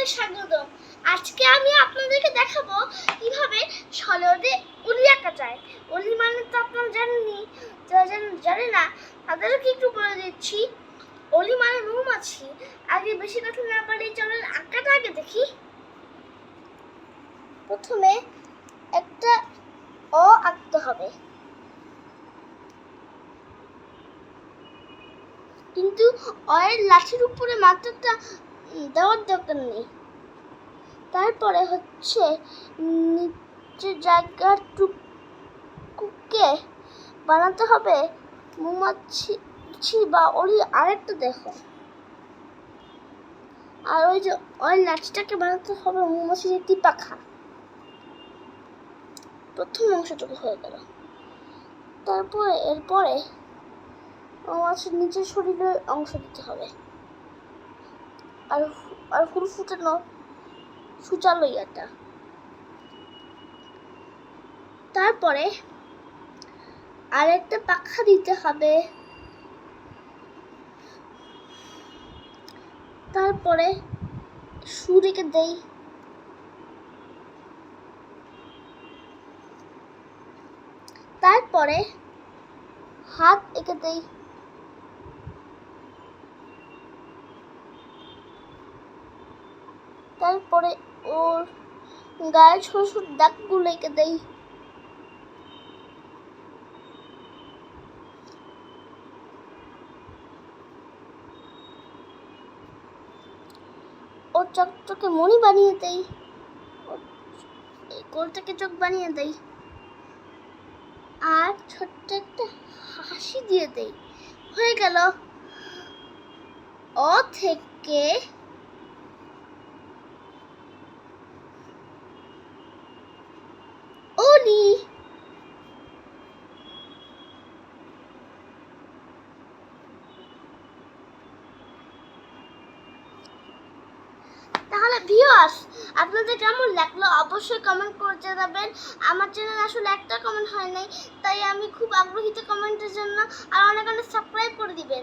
অনেক স্বাগত। আজকে আমি আপনাদেরকে দেখাবো কীভাবে সলদে উলি আঁকা যায়। উলি মানে তো আপনারা জানেননি যারা জান- জানে না, তাদেরকে একটু বলে দিচ্ছি। অলি মানে মৌমাছি আগে বেশি কথা না পারি চলেন আঁকাটা আগে দেখি। প্রথমে একটা অ আঁকতে হবে। কিন্তু অয়ের লাঠির উপরে মাত্রাটা দেওয়ার দরকার নেই। তারপরে হচ্ছে নিচের জায়গাটুকুকে বানাতে হবে মৌমাছি বা ওই আরেকটা দেখো। আর ওই যে ওই লাঠিটাকে বানাতে হবে মৌমাছির একটি পাখা। প্রথম অংশটুকু হয়ে গেল। তারপরে এরপরে মৌমাছির নিচের শরীরের অংশ দিতে হবে। আর আর ফুল ফুটানো সুচালো ইয়াটা তারপরে আরেকটা পাখা দিতে হবে। তারপরে রেখে দেই। তারপরে হাত এঁকে দেই। তারপরে ওর গায়ে ছোট ছোট দাগগুলো এঁকে দেই। ওর চকচকে মণি বানিয়ে দেই। গোলটাকে চোখ বানিয়ে দেই। আর ছোট্ট একটা হাসি দিয়ে দেই। হয়ে গেল। অ থেকে অলি তাহলে ভিউয়ার্স আপনাদের কেমন লাগল? অবশ্যই কমেন্ট করে জানাবেন। আমার চ্যানেল আসলে একটা কমেন্ট হয় নাই, তাই আমি খুব আগ্রহীত কমেন্টের জন্য আর অনেক অনেক সাবস্ক্রাইব করে দিবেন।